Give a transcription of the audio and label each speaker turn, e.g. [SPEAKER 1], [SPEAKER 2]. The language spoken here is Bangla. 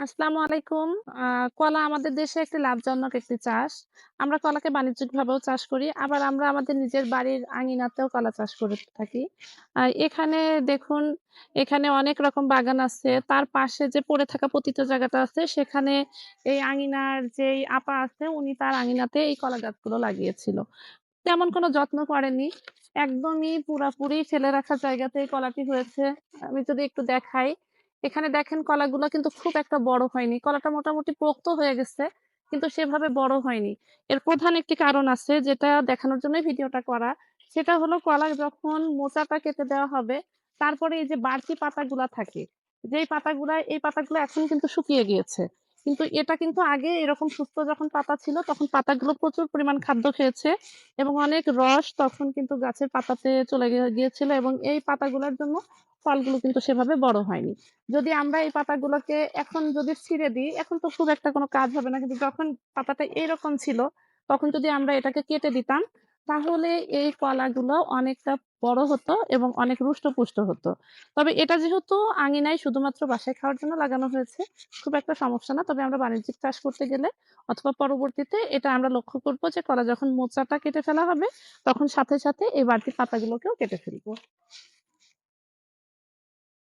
[SPEAKER 1] আসসালামু আলাইকুম। কলা আমাদের দেশে একটি লাভজনক একটি চাষ। আমরা কলাকে বাণিজ্যিকভাবেও চাষ করি। আবার আমরা আমাদের নিজের বাড়ির আঙিনাতেও কলা চাষ করে থাকি। এখানে দেখুন, এখানে অনেক রকম বাগান আছে। তার পাশে যে পড়ে থাকা পতিত জায়গাটা আছে সেখানে এই আঙিনার যেই আপা আছে উনি তার আঙিনাতে এই কলা গাছগুলো লাগিয়েছিল। তেমন কোনো যত্ন করেনি। একদমই পুরাপুরি ফেলে রাখা জায়গাতেই কলাটি হয়েছে। আমি যদি একটু দেখাই, এখানে দেখেন কলাগুলো কিন্তু খুব একটা বড় হয়নি। কলাটা মোটামুটি পোক্ত হয়ে গেছে, কিন্তু সেভাবে বড় হয়নি। এর প্রধান একটি কারণ আছে যেটা দেখানোর জন্যই ভিডিওটা করা। সেটা হলো কলা যখন মোচাটা কেটে দেওয়া হবে, তারপরে এই যে বাড়তি পাতাগুলা থাকে, যেই পাতাগুলা এই পাতাগুলো এখন কিন্তু শুকিয়ে গিয়েছে। কিন্তু এটা কিন্তু আগে এরকম সুস্থ যখন পাতা ছিল তখন পাতাগুলো প্রচুর পরিমাণ খাদ্য খেয়েছে এবং অনেক রস তখন কিন্তু গাছের পাতাতে চলে গিয়েছিল এবং এই পাতাগুলোর জন্য ফলগুলো কিন্তু সেভাবে বড় হয়নি। যদি আমরা এই পাতাগুলোকে এখন যদি ছিঁড়ে দিই, এখন তো খুব একটা কোনো কাজ হবে না। কিন্তু যখন পাতাটা এরকম ছিল, তখন যদি আমরা এটাকে কেটে দিতাম, তাহলে এই কলাগুলো অনেকটা বড় হতো এবং অনেক রুষ্ট-পুষ্ট হতো। তবে এটা যেহেতু আঙিনায় শুধুমাত্র বাসায় খাওয়ার জন্য লাগানো হয়েছে, খুব একটা সমস্যা না। তবে আমরা বাণিজ্যিক চাষ করতে গেলে অথবা পরবর্তীতে এটা আমরা লক্ষ্য করব যে কলা যখন মোচাটা কেটে ফেলা হবে, তখন সাথে, সাথে এই বাড়তি পাতাগুলোকেও কেটে ফেলব।